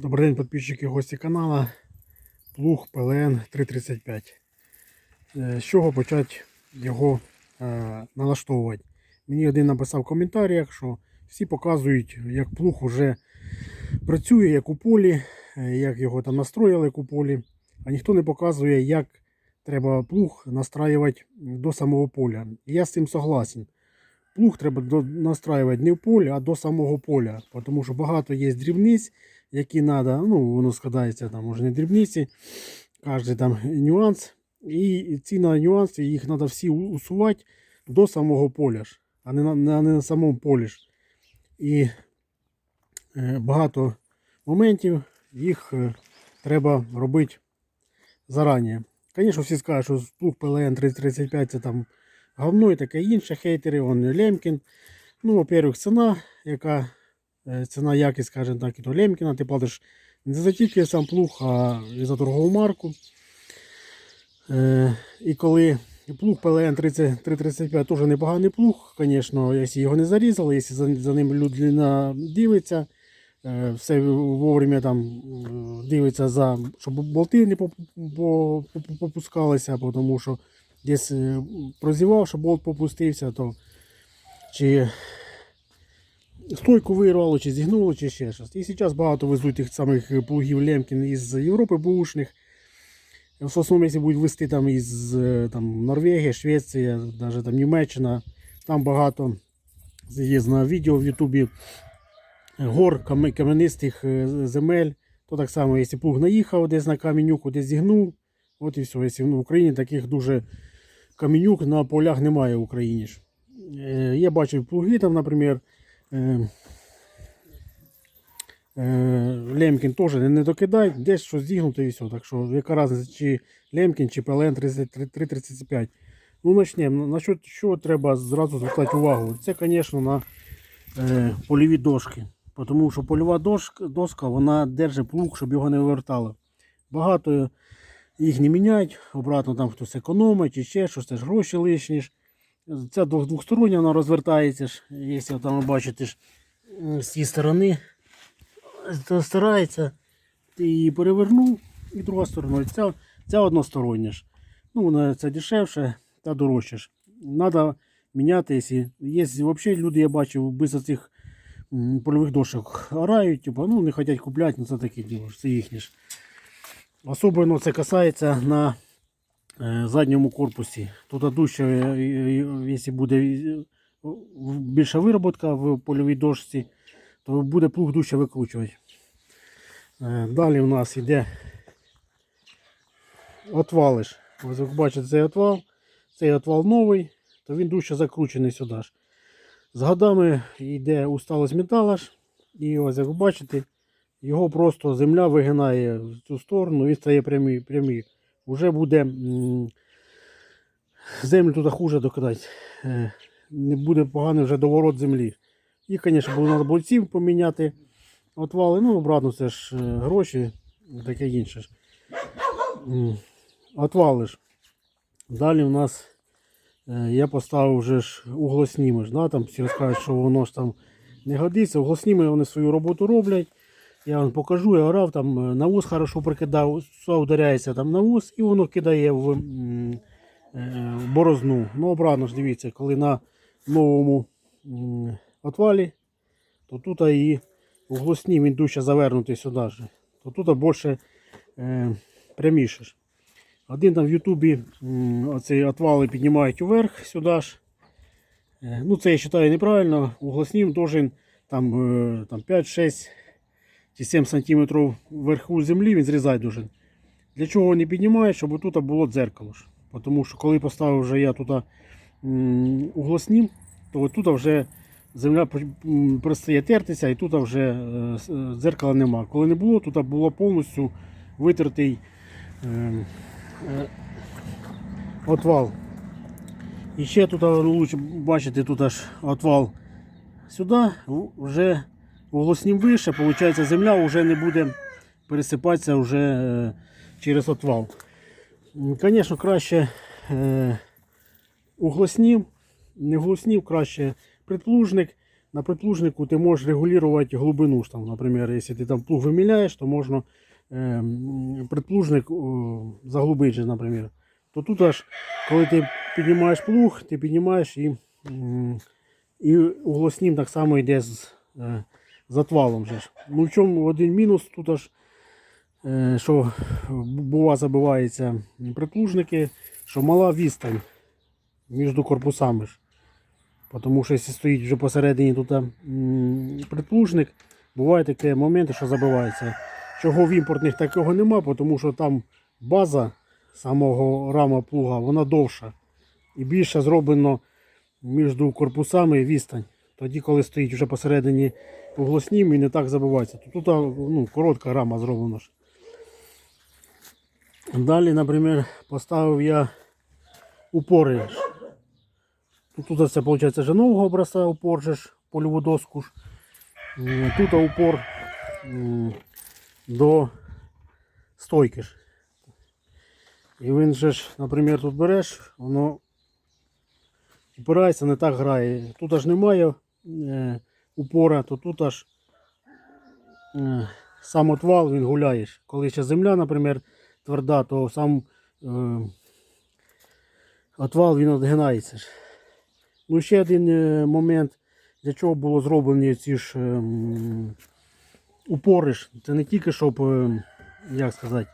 Добрий день, підписчики, гості каналу. Плуг ПЛН 335. Е, З чого почати його е, налаштовувати? Мені один написав в коментарях, що всі показують, як плуг вже працює, як у полі, е, як його там настроїли як у полі, а ніхто не показує, як треба плуг настраювати до самого поля. Я з цим согласен. Плуг треба настраювати не в полі, а до самого поля, тому що багато є дрібниць які треба, ну, воно складається там, може не дрібниці, кожен там нюанс. І ці на нюанси їх треба всі усувати до самого поля, ж, а не на, не на самому полі. ж. І е, багато моментів їх е, треба робити зарані. Звісно, всі скажуть, що плуг ПЛН 335 це там говно і таке інше, хейтери, он Лемкін. Ну, во-первых, ціна, яка ціна якість, скажімо так, і то Лемкіна, ти платиш не за тільки сам плуг, а і за торгову марку. Е, і коли плуг ПЛН 335 теж непоганий плуг, звісно, якщо його не зарізали, якщо за, ним людина дивиться, е, все вовремя там е, дивиться, за, щоб болти не поп- по- по- попускалися, тому що десь е, прозівав, що болт попустився, то чи стойку вирвало, чи зігнуло, чи ще щось. І зараз багато везуть тих самих плугів Лемкін із Європи бушних. В основному, якщо будуть вести там із е, там, Норвегія, Швеція, навіть там Німеччина, там багато є на відео в Ютубі гор кам'янистих е, земель. То так само, якщо плуг наїхав десь на камінюку, десь зігнув, от і все. Якщо ну, в Україні таких дуже камінюк на полях немає в Україні. Е, Я бачив плуги там, наприклад, е, е, Лемкін теж не, докидай, десь щось зігнуто і все. Так що яка різниця, чи Лемкін, чи ПЛН 335. Ну, почнемо. На що, що треба зразу звертати увагу? Це, звісно, на е, польові дошки. Тому що польова дошка, доска вона держить плуг, щоб його не вивертало. Багато їх не міняють, обратно там хтось економить чи ще щось, це ж гроші лишні. Ця двох- двохстороння вона розвертається. Якщо там бачите ж, з цієї сторони, то старається, ти її перевернув, і друга сторона. Ця, ця одностороння ж. Ну, вона це дешевше та дорожче ж. Надо міняти, якщо є взагалі люди, я бачив, без цих польових дошок грають, типу, ну не хочуть купляти, ну це таке діло, це їхнє ж. Особливо це касається на е, задньому корпусі. Тут дужче, е, е, якщо буде е, більша вироботка в польовій дошці, то буде плуг дужче викручувати. Е, Далі у нас йде отвалиш. Ось як бачите, цей отвал, цей отвал новий, то він дужче закручений сюди ж. З годами йде усталость металу ж, і ось як ви бачите, його просто земля вигинає в цю сторону, він стає прямий. прямий. Уже буде землю туди хуже докидати. Е, Не буде поганий вже доворот землі. І, звісно, було треба бойців поміняти отвали. Ну, обратно, це ж е, гроші, таке інше. ж. Отвали ж. Далі у нас е, я поставив вже ж углосніми. ж, Да? Там всі розкажуть, що воно ж там не годиться. Углосніми вони свою роботу роблять. Я вам покажу, я грав, там е, навоз хорошо прикидав, все ударяється там навоз і воно кидає в, е, в борозну. Ну, обратно ж дивіться, коли на новому отвалі, то тут і углосні він дужче завернутий сюди. ж. То тут більше е, пряміше. Один там в Ютубі оці отвали піднімають уверх сюди ж. Е, Ну, це я вважаю неправильно. Углоснім должен там, е, там 5-6 чи 7 см вверху землі він зрізати должен. Для чого не піднімає, щоб тут було дзеркало. ж. Тому що коли поставив вже я тут м, то тут вже земля перестає тертися і тут вже е, е, дзеркала нема. Коли не було, тут було повністю витертий е, отвал. І ще тут лучше бачите, тут аж отвал сюди, вже углоснім вище, виходить, земля вже не буде пересипатися вже е, через отвал. Звісно, краще е, углоснів, не углоснів, краще предплужник. на предплужнику ти можеш регулювати глибину. Там, наприклад, якщо ти там плуг виміляєш, то можна е, м, предплужник заглубити, наприклад. То тут аж, коли ти піднімаєш плуг, ти піднімаєш і, і углоснім так само йде з, е, з отвалом. Же. Ну в чому один мінус тут аж, е, що бува забиваються предплужники, що мала відстань між корпусами. ж. Тому що якщо стоїть вже посередині тут м, предплужник, буває такі моменти, що забивається. Чого в імпортних такого нема, тому що там база самого рама плуга, вона довша. І більше зроблено між корпусами відстань. Тоді, коли стоїть вже посередині углоснім і не так забивається. То тут ну, коротка рама зроблена. Далі, наприклад, поставив я упори. Тут це виходить вже нового образця упор же ж, польову доску. ж. Тут упор до стойки. ж. І він же ж, наприклад, тут береш, воно опирається, не так грає. Тут аж немає е, упора, то тут аж е, сам отвал він гуляєш. Коли ще земля, наприклад, тверда, то сам е, отвал він відгинається. Ну, ще один е, момент, для чого було зроблені ці ж упори. Це не тільки щоб, як сказати,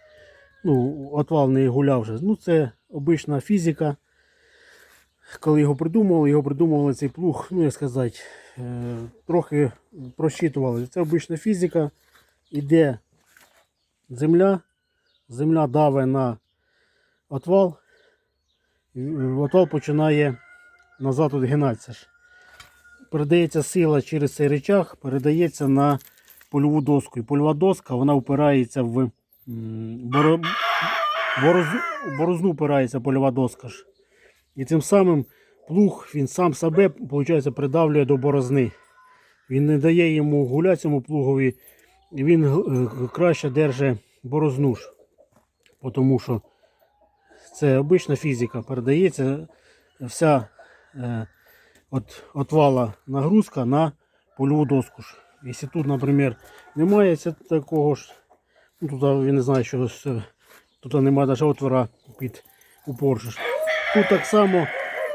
ну, отвал не гуляв вже. Ну, це обична фізика. Коли його придумували, його придумували цей плуг, ну як сказати, е, трохи просчитували. Це обична фізика. Іде земля, земля даве на отвал, отвал починає назад відгинатися. Передається сила через цей речах, передається на польову доску. І польова доска вона впирається в м, борозну впирається польова доска. ж. І тим самим плуг він сам себе виходить, придавлює до борозни. Він не дає йому гуляти цьому плугові, і він е, краще держить борозну. ж. Тому що це обична фізика, передається вся е, от, отвала нагрузка на польову доску. ж. Якщо тут, наприклад, немає такого ж, ну, тут я не знаю, що тут немає навіть отвора під упор. Тут так само,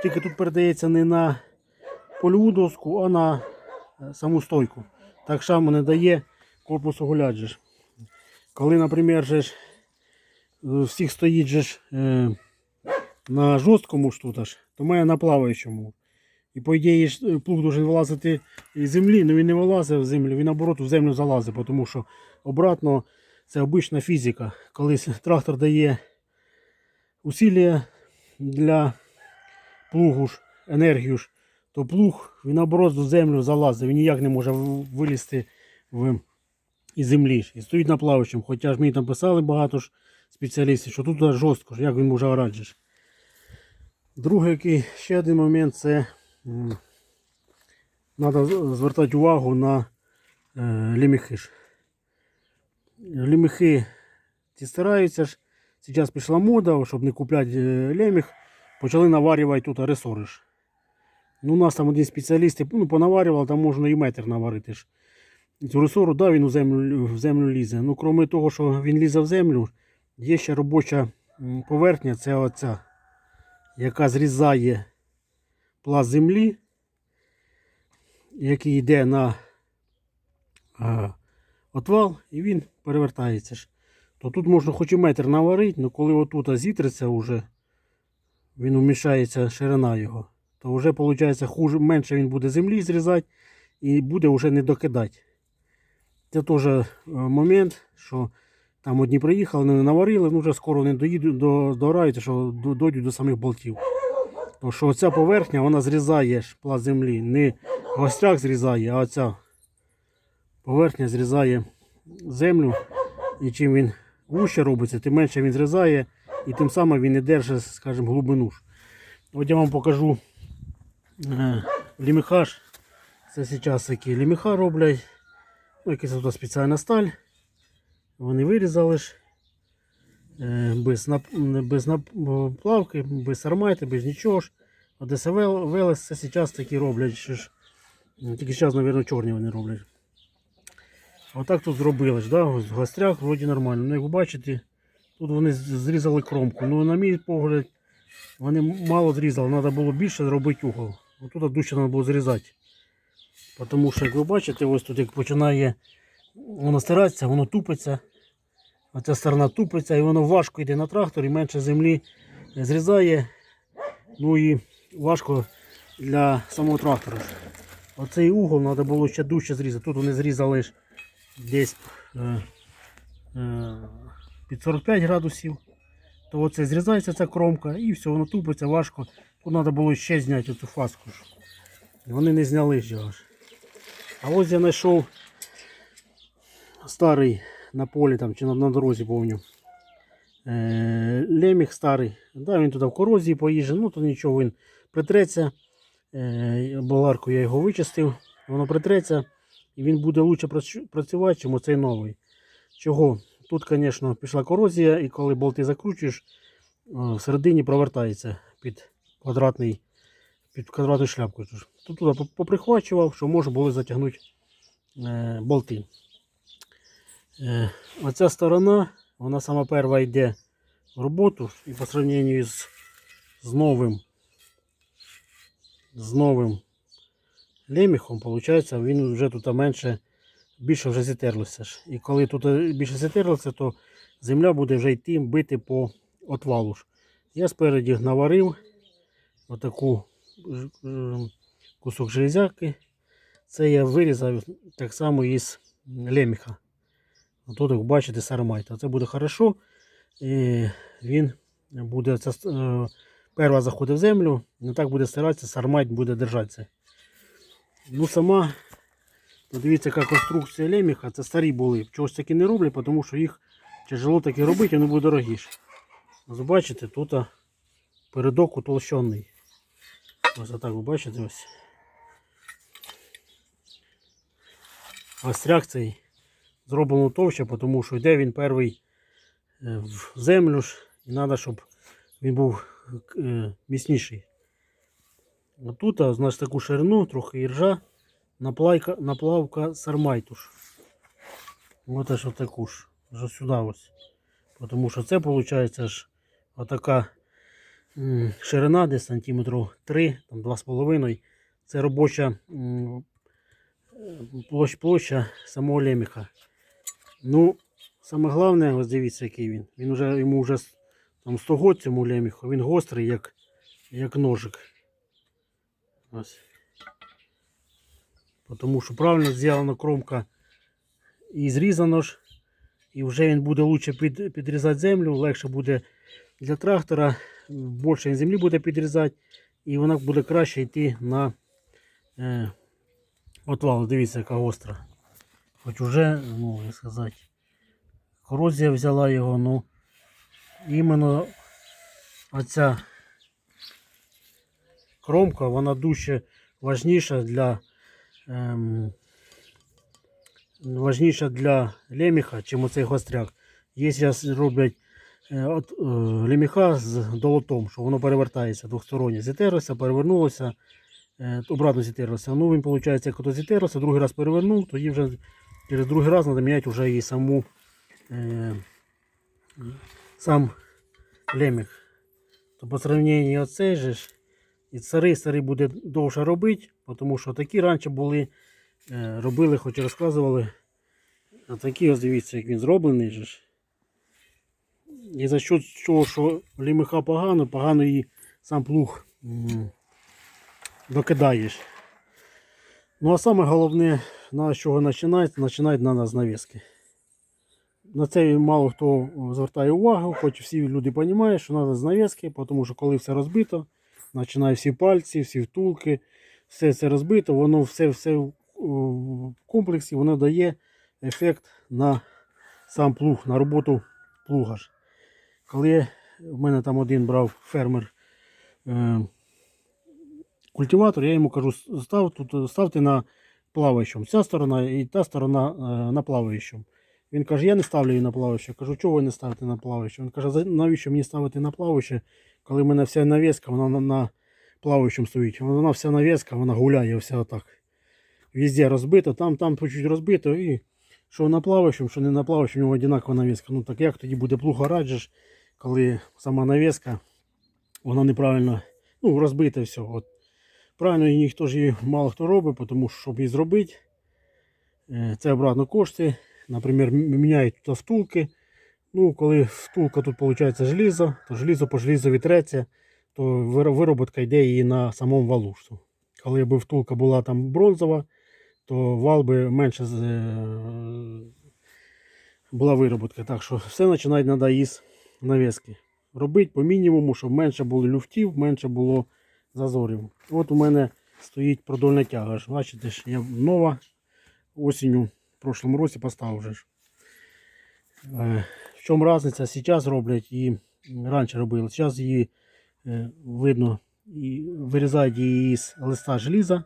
тільки тут передається не на польову доску, а на е, саму стойку. Так само не дає корпусу гуляти. Коли, наприклад, же ж, е, всіх стоїть же ж, е, на жорсткому ж то має на плаваючому. І по ідеї е, плуг должен вилазити із землі, але він не вилазить в землю, він наоборот в землю залазить, тому що обратно це обична фізика. Коли трактор дає усилля для плугу ж, енергію ж, то плуг він наоборот в землю залазить, він ніяк не може вилізти в, із землі. ж. І стоїть на плаваючому. Хоча ж мені там писали багато ж спеціалістів, що тут жорстко, як він може орати. Другий який ще один момент це треба звертати увагу на е, ліміхи. Ліміхи ці стараються ж. Зараз пішла мода, щоб не купляти е, леміх, почали наварювати тут ресори. ж. Ну, у нас там один спеціаліст ну, понаварював, там можна і метр наварити. ж. Цю ресору, да, він у землю, в землю лізе. Ну, крім того, що він лізе в землю, є ще робоча поверхня, це оця, яка зрізає пласт землі, який йде на а, отвал, і він перевертається. ж. То тут можна хоч і метр наварити, але коли отут зітриться вже, він умішається ширина його, то вже виходить хуже, менше він буде землі зрізати і буде вже не докидати. Це теж е, момент, що там одні приїхали, не наварили, ну вже скоро не доїдуть, до, дограються, що дойдуть до самих болтів. Тому що оця поверхня вона зрізає пласт землі. Не гостряк зрізає, а оця поверхня зрізає землю. І чим він вуще робиться, тим менше він зрізає і тим самим він не держить, скажімо, глибину. От я вам покажу е, ліміхаж. Це зараз такі ліміха роблять. Ну, якась тут спеціальна сталь. Вони вирізали ж. е, Без, нап... без наплавки, без армайти, без нічого ж. Одеса Велес це зараз такі роблять. Тільки зараз, мабуть, чорні вони роблять. Отак тут зробили ж, да? гостряк вроді нормально. Ну, як ви бачите, тут вони зрізали кромку. Ну, на мій погляд, вони мало зрізали, треба було більше зробити угол. Отут дужче треба було зрізати. Тому що, як ви бачите, ось тут як починає воно стиратися, воно тупиться. А ця сторона тупиться і воно важко йде на трактор і менше землі зрізає. Ну і важко для самого трактора. Оцей угол треба було ще дужче зрізати. Тут вони зрізали ж десь е, е, під 45 градусів. То оце зрізається ця кромка і все, воно тупиться важко. Тут треба було ще зняти цю фаску. Вони не зняли ж його. А ось я знайшов старий на полі там, чи на, на дорозі повню. Е, леміх старий. Да, він туди в корозії поїжджав, ну то нічого він притреться. Е, болгарку я його вичистив, воно притреться і він буде краще працювати, ніж оцей новий. Чого? Тут, звісно, пішла корозія, і коли болти закручуєш, всередині провертається під квадратний, під квадратну шляпку. Тут туди поприхвачував, що можна було затягнути е, болти. Е, оця сторона, вона сама перша йде в роботу і по сравненню з, з новим з новим леміхом, виходить, він вже тут менше, більше вже зітерлося. ж. І коли тут більше зітерлося, то земля буде вже йти бити по отвалу. ж. Я спереді наварив отаку кусок железяки. Це я вирізав так само із леміха. Тут, як бачите, сармайт. Це буде хорошо. І він буде ця, е, перша заходить в землю, не так буде старатися, сармайт буде держатися. Ну сама, подивіться, яка конструкція леміха. Це старі були. Чогось таки не роблять, тому що їх тяжело таки робити, вони будуть дорогіше. Ось бачите, тут передок утолщений. Ось отак ви бачите ось. Остряк цей зроблено товще, тому що йде він перший е, в землю ж, і треба, щоб він був е, міцніший. А тут, а, значить, таку ширину, трохи іржа, наплайка, наплавка сармайтуш. Ось аж таку ж, аж сюди ось. Тому що це виходить аж отака ширина десь сантиметрів 3, там 2,5. Це робоча площа самого леміха. Ну, саме головне, ось дивіться, який він. Він вже, йому вже там 100 год цьому леміху. Він гострий, як, як ножик. Ось. Тому що правильно зроблена кромка і зрізано ж. І вже він буде краще під, підрізати землю, легше буде для трактора, більше землі буде підрізати, і вона буде краще йти на е, отвал. Дивіться, яка гостра. Хоч уже, ну, як сказати, корозія взяла його, ну іменно оця кромка, вона дуже важніша для ем, важніша для леміха, чим оцей гостряк. Є роблять е, от, е, леміха з долотом, що воно перевертається двостороннє. Зітерлося, перевернулося, е, обратно зітерлося. Ну він, виходить, як ото зітерлося, другий раз перевернув, тоді вже через другий раз треба міняти вже і саму е, сам леміх. То по сравненню оцей же ж, і старий старий буде довше робити, тому що такі раніше були, е, робили, хоч і розказували. А такі ось дивіться, як він зроблений же ж. І за що того, що лімиха погано, погано і сам плуг докидаєш. Ну а саме головне, на з чого починати, починати треба з навіски. На це мало хто звертає увагу, хоч всі люди розуміють, що треба з навіски, тому що коли все розбито, починає всі пальці, всі втулки, все це розбито, воно все все в комплексі воно дає ефект на сам плуг, на роботу плуга. ж. Коли в мене там один брав фермер е, культиватор, я йому кажу, став, тут, ставте на плаваючому. Ця сторона і та сторона е, на плаваючому. Він каже, я не ставлю її на плаваюче. Кажу, чого ви не ставите на плаваюче? Він каже, навіщо мені ставити на плаваюче, коли в мене вся навіска, вона на, на плаваючому стоїть. Вона вся навіска, вона гуляє вся отак. везде розбито, там, там чуть розбито. І що на плаваючому, що не на плаваючому, у нього одинакова навіска. Ну так як тоді буде плуг раджеш, коли сама навіска, вона неправильно ну, розбита все. От. Правильно, і ніхто ж її мало хто робить, тому що щоб її зробити, е, це обратно кошти. Наприклад, міняють тут втулки. Ну, коли втулка тут виходить желізо, то желізо по желізу вітреться, то вироботка йде і на самому валу. Коли б втулка була там бронзова, то вал би менше з- е, була вироботка. Так що все починати треба із навіски. Робити по мінімуму, щоб менше було люфтів, менше було зазорів. От у мене стоїть продольна тяга. Бачите, я нова осінню в прошлому році поставив вже. Е, В чому різниця? Зараз роблять і раніше робили. Зараз її е, видно і вирізають її з листа желіза.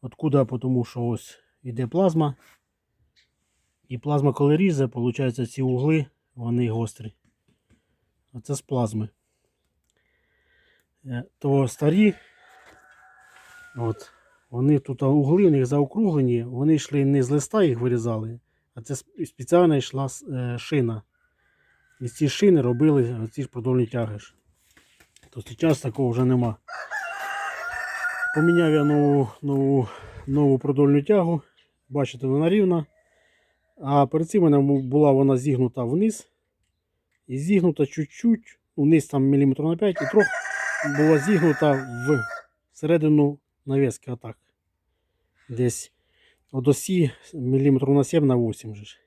Откуда? Тому що ось йде плазма. І плазма, коли різе, виходить, ці угли вони гострі. А це з плазми. Е, То старі, от, вони тут угли у них заокруглені, вони йшли не з листа їх вирізали, а це сп- спеціально йшла е, шина. І ці шини робили ці ж продольні тяги. ж. То зараз такого вже нема. Поміняв я нову, нову, нову продольну тягу. Бачите, вона рівна. А перед цим бу- була вона зігнута вниз. І зігнута чуть-чуть, вниз там міліметр на 5, і трохи була зігнута в середину навіски отак. Десь от осі міліметр на 7 на 8 же. ж.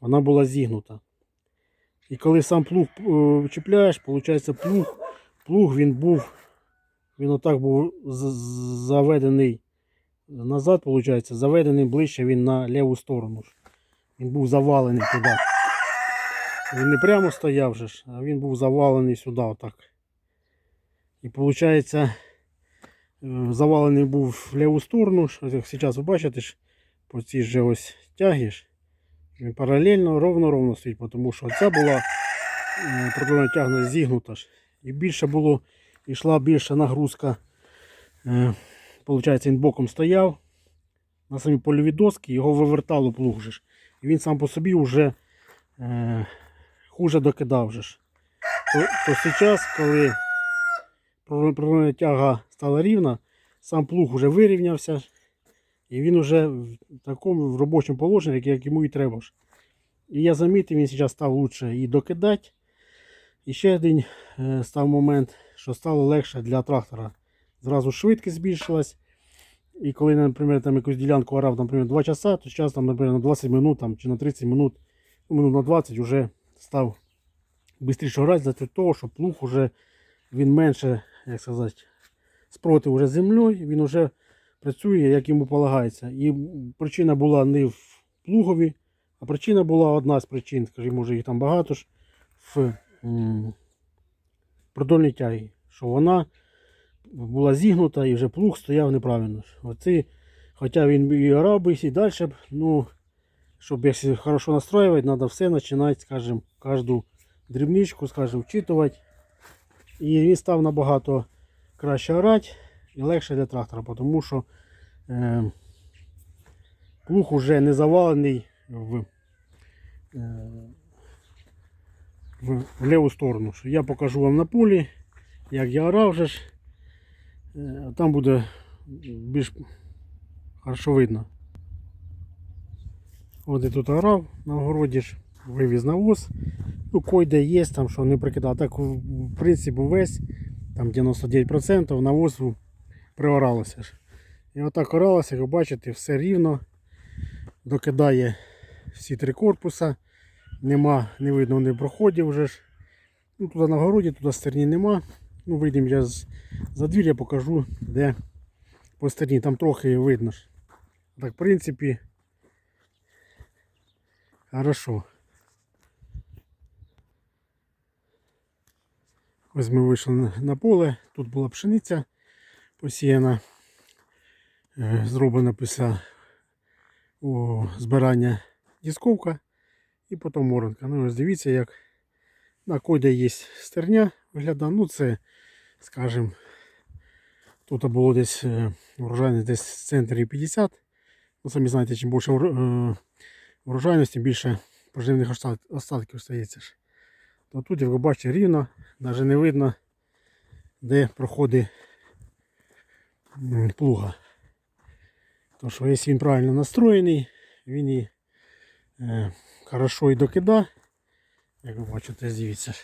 Вона була зігнута. І коли сам плуг е, чіпляєш, виходить плуг, плуг він був, він отак був заведений назад, виходить, заведений ближче він на ліву сторону. Він був завалений туди. Він не прямо стояв же ж, а він був завалений сюди отак. І виходить, завалений був в ліву сторону. як зараз ви бачите, по цій же ось тягі ж, він паралельно, ровно-ровно стоїть, тому що ця була продольна тягна зігнута ж. І більше було, йшла більша нагрузка. Е, Получається, він боком стояв на самі польові доски, його вивертало плуг ж. І він сам по собі вже е, хуже докидав же ж. То, то зараз, коли продольна тяга стала рівна, сам плуг вже вирівнявся. І він вже в такому в робочому положенні, як, йому і треба. ж. І я замітив, він зараз став лучше і докидати. І ще один е, став момент, що стало легше для трактора. Зразу швидкість збільшилась. І коли, наприклад, там якусь ділянку орав, наприклад, 2 часа, то зараз там, наприклад, на 20 минут там, чи на 30 минут, ну, минут на 20 вже став швидше грати за того, що плуг уже він менше, як сказати, спротив уже землею, він вже працює, як йому полагається. І причина була не в плугові, а причина була одна з причин, скажімо, може їх там багато ж, в продольній тягі, що вона була зігнута і вже плуг стояв неправильно. Оці, хоча він і би, і далі, ну, щоб якщо хорошо настроювати, треба все починати, скажімо, кожну дрібничку, скажімо, вчитувати. І він став набагато краще орати і легше для трактора, тому що е, плуг уже не завалений в, е, в, в ліву сторону. Я покажу вам на полі, як я орав вже ж. Е, Там буде більш хорошо видно. От я тут орав на огороді ж, вивіз навоз. Ну, койде є, там що не прикидав. Так, в принципі, весь там 99% навозу приоралося ж. І отак оралося, як ви бачите, все рівно. Докидає всі три корпуса. Нема, не видно не проходів вже ж. Ну, туди на городі, туди стерні нема. Ну, вийдемо я з за двір, я покажу, де по стерні. Там трохи видно ж. Так, в принципі, хорошо. Ось ми вийшли на- поле, тут була пшениця посіяна, е, зроблена після збирання дісковка і потім моронка. Ну ось дивіться, як на коді є стерня виглядає. Ну це, скажімо, тут було десь е, врожайність десь в центрі 50 Ну, самі знаєте, чим більше вро- е, врожайності, більше поживних остатків стається. ж. То тут, як ви бачите, рівно, навіть не видно, де проходить плуга. Тому що якщо він правильно настроєний, він і е, хорошо і докида. Як ви бачите, дивіться.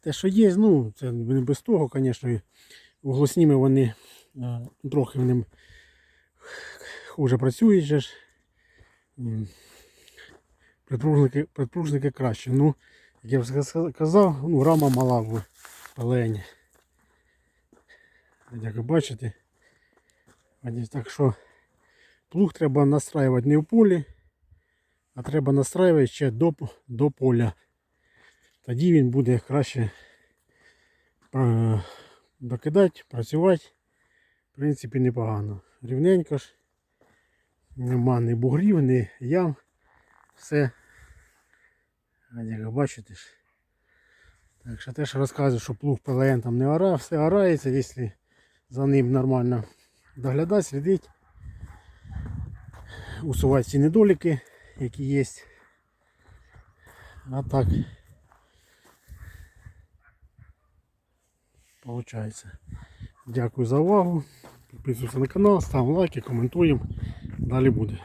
Те, що є, ну, це не без того, звісно. Голосніми вони е, трохи в ним хуже працюють. М. Предпружники, предпружники краще. Ну, як я вже казав, ну, рама мала в пелені. Як ви бачите. Так що плуг треба настраювати не в полі, а треба настраювати ще до, до поля. Тоді він буде краще е, докидати, працювати. В принципі, непогано. Рівненько ж. Нема ні бугрів, ні ям. Все. А як бачите ж. Так що те, що розказую, що плуг ПЛН там не ора, все орається, якщо за ним нормально доглядати, слідити. Усувати всі недоліки, які є. А так. Получається. Дякую за увагу. Підписуйся на канал, ставимо лайки, коментуємо. Далі буде.